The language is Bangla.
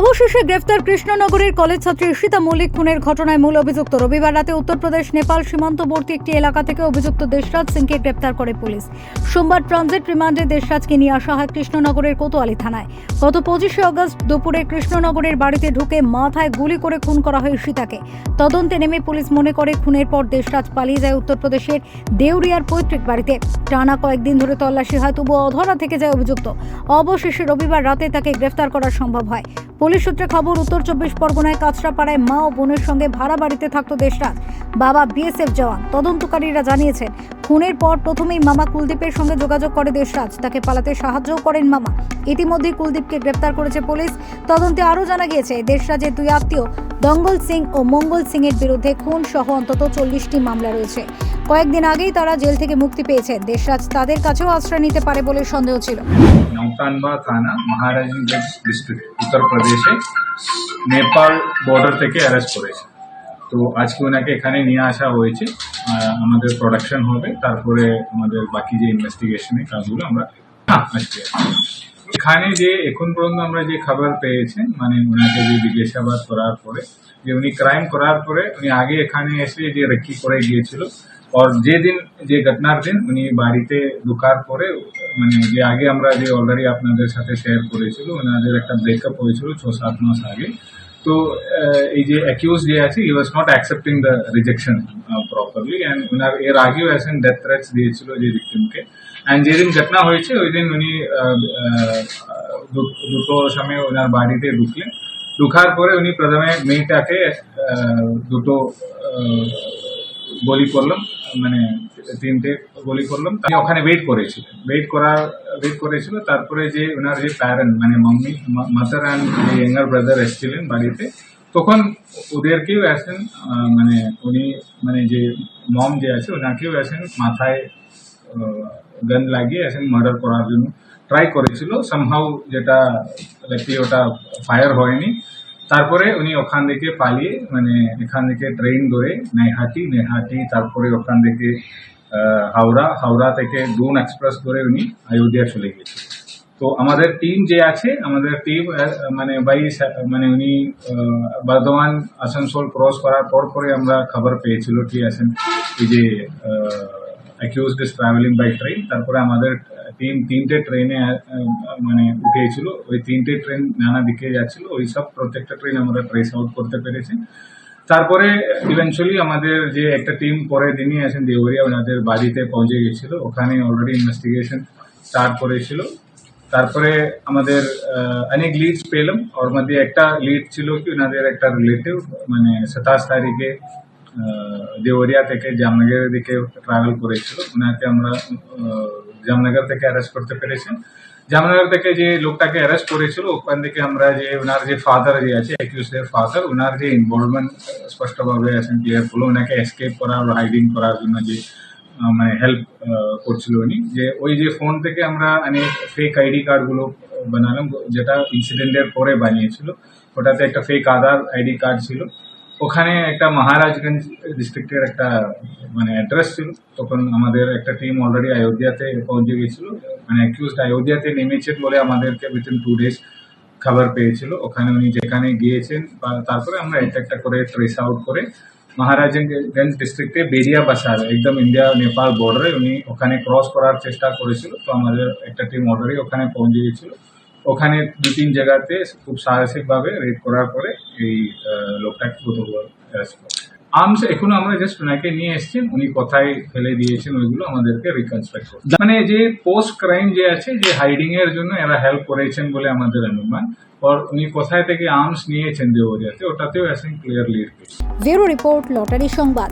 অবশেষে গ্রেফতার কৃষ্ণনগরের কলেজ ছাত্রী ঈশিতা মল্লিক খুনের ঘটনায় মূল অভিযুক্ত। রবিবার রাতে উত্তরপ্রদেশ, নেপাল সীমান্তবর্তী একটি এলাকা থেকে অভিযুক্ত দেশরাজ সিংকে গ্রেফতার করে পুলিশ। সোমবার ট্রানজিট রিমান্ডে দেশরাজকে নিয়ে আসা হয় কৃষ্ণনগরের কোতোয়ালি থানায়। গত পঁচিশে আগস্ট দুপুরে কৃষ্ণনগরের বাড়িতে ঢুকে মাথায় গুলি করে খুন করা হয় ঈশিতাকে। তদন্তে নেমে পুলিশ মনে করে খুনের পর দেশরাজ পালিয়ে যায় উত্তরপ্রদেশের দেউরিয়ার পৈতৃক বাড়িতে। টানা কয়েকদিন ধরে তল্লাশি হয়, তবুও অধরা থেকে যায় অভিযুক্ত। অবশেষে রবিবার রাতে তাকে গ্রেফতার করা সম্ভব হয়। পুলিশ সূত্রে খবর, উত্তর চব্বিশ পরগনায় কাঁচরাপাড়ায় মা ও বোনের সঙ্গে ভাড়া বাড়িতে থাকতো দেশরাজ। বাবা বিএসএফ জওয়ান। তদন্তকারীরা জানিয়েছেন, খুনের পর প্রথমেই মামা কুলদীপের সঙ্গে যোগাযোগ করে দেশরাজ। তাকে পালাতে সাহায্যও করেন মামা। ইতিমধ্যেই কুলদীপকে গ্রেপ্তার করেছে পুলিশ। তদন্তে আরও জানা গিয়েছে, দেশরাজের দুই আত্মীয় দঙ্গল সিং ও মঙ্গল সিং এর বিরুদ্ধে খুন সহ অন্তত চল্লিশটি মামলা রয়েছে। কয়েকদিন আগেই তারা জেল থেকে মুক্তি পেয়েছে। দেশরাজ তাদের কাছেও আশ্রয় নিতে পারে বলে সন্দেহ ছিল। ডিস্ট্রিক্ট উত্তরপ্রদেশে নেপাল বর্ডার থেকে অ্যারেস্ট করেছে। তো আজকে ওনাকে এখানে নিয়ে আসা হয়েছে। আমাদের প্রোডাকশন হবে। তারপরে আমাদের বাকি যে ইনভেস্টিগেশনের কাজগুলো আমরা এখানে যে, এখন পর্যন্ত আমরা যে খাবার পেয়েছি মানে ওনাকে যে জিজ্ঞাসাবাদ করার পরে, যে উনি ক্রাইম করার পরে, উনি আগে এখানে এসে যে রেকি করে গিয়েছিল আর যেদিন যে ঘটনার দিন উনি বাড়িতে ঢোকার পরে মানে যে আগে আমরা যে অলরেডি আপনাদের সাথে শেয়ার করেছিল ওনাদের একটা ব্রেকআপ হয়েছিল ছ সাত মাস আগে তো এই যে অ্যাকিউজ যে আছে he was not accepting the rejection properly and ওনার এর আগেও এসেন ডেথ থ্রেটস দিয়েছিল যে ভিক্টিমকে অ্যান্ড যেদিন ঘটনা হয়েছে, ওই দিন উনি দুটো সময় ওনার বাড়িতে ঢুকলেন। ঢুকার পরে উনি প্রথমে মেয়েটাকে দুটো আহ, গুলি করলাম মানে তিনটে গুলি করলাম। তিনি ওখানে ওয়েট করেছিলেন ওয়েট করার ওয়েট করেছিল। তারপরে যে ওনার যে প্যারেন্ট মানে মাম্মি মাদার অ্যান্ড যে ইয়াঙ্গার ব্রাদার এসেছিলেন বাড়িতে তখন ওদেরকেও আসেন আহ, মানে উনি মানে যে মম যে আছে ওনাকেও আসেন মাথায় গান লাগিয়ে আসেন মার্ডার করার জন্য ট্রাই করেছিল। সামহাউ যেটা লাকি ওটা ফায়ার হয়নি। তারপরে উনি ওখান থেকে পালিয়ে মানে এখান থেকে ট্রেন ধরে নেহাটি নেহাটি, তারপরে ওখান থেকে হাওড়া হাওড়া থেকে ডুন এক্সপ্রেস ধরে উনি অযোধ্যা চলে গেছে। তো আমাদের টিম যে আছে, আমাদের টিম মানে বাই মানে উনি বর্ধমান আসানসোল ক্রস করার পর পরে আমরা খবর পেয়েছিল, কি আছেন, এই যে accused is travelling by train তারপরে আমাদের টিম তিনটে ট্রেনে মানে উঠেছিল। ওই তিনটে ট্রেন নানা দিকে যাচ্ছিল। ওই সব প্রত্যেকটা ট্রেন আমরা ট্রেস আউট করতে পেরেছি। তারপরে ইভেনচুয়ালি আমাদের যে একটা টিম পরের দিনই আছেন দেওরিয়া ওনাদের বাড়িতে পৌঁছে গেছিল ওখানে অলরেডি ইনভেস্টিগেশন স্টার্ট করেছিল। তারপরে আমাদের অনেক লিডস পেলাম। ওর মধ্যে একটা লিড ছিল কি, ওনাদের একটা রিলেটিভ মানে সাতাশ তারিখে দেওরিয়া থেকে জামনগরের দিকে ট্রাভেল করেছিল। ওনাকে আমরা জামনগর থেকে অ্যারেস্ট করতে পেরেছেন। জামনগর থেকে যে লোকটাকে অ্যারেস্ট করেছিল, ওখান থেকে আমরা যে ওনার যে ফাদার যে আছে অ্যাকিউজের ফাদার ওনার যে ইনভলভমেন্ট স্পষ্টভাবে আছেন ক্লিয়ার করল ওনাকে এসকেপ করার হাইডিং করার জন্য যে মানে হেল্প করছিল উনি। যে ওই যে ফোন থেকে আমরা অনেক ফেক আইডি কার্ডগুলো বানালাম, যেটা ইনসিডেন্টের পরে বানিয়েছিল। ওটাতে একটা ফেক আধার আইডি কার্ড ছিল। ওখানে একটা মহারাজগঞ্জ ডিস্ট্রিক্টের একটা মানে অ্যাড্রেস ছিল। তখন আমাদের একটা টিম অলরেডি অযোধ্যাতে পৌঁছে গেছিল মানে অ্যাকিউজড অযোধ্যাতে নেমেছেন বলে আমাদেরকে উইথিন টু ডেজ খাবার পেয়েছিল। ওখানে উনি যেখানে গিয়েছেন তারপরে আমরা একটা একটা করে ট্রেস আউট করে মহারাজগঞ্জ ডিস্ট্রিক্টে বেরিয়া বাসার, একদম ইন্ডিয়া নেপাল বর্ডারে উনি ওখানে ক্রস করার চেষ্টা করেছিল। তো আমাদের একটা টিম অলরেডি ওখানে পৌঁছে গেছিল ওখানে দু তিন জায়গাতে খুব সাহসিকভাবে রেড করার পরে এই অ্যারেস্ট করে আর্মস এখনও আমরা জাস্ট ওনাকে নিয়ে এসেছেন, উনি কোথায় ফেলে দিয়েছেন ওইগুলো আমাদেরকে রিকনস্ট্রাক্ট করতে। মানে যে পোস্ট ক্রাইম যে আছে, যে হাইডিং এর জন্য এরা হেল্প করেছেন বলে আমাদের অনুমান আর উনি কোথায় থেকে আর্মস নিয়েছেন দেওয়ারিয়াতে ওটাতেও আসেন ক্লিয়ারলি রিপোর্ট লটারি সংবাদ।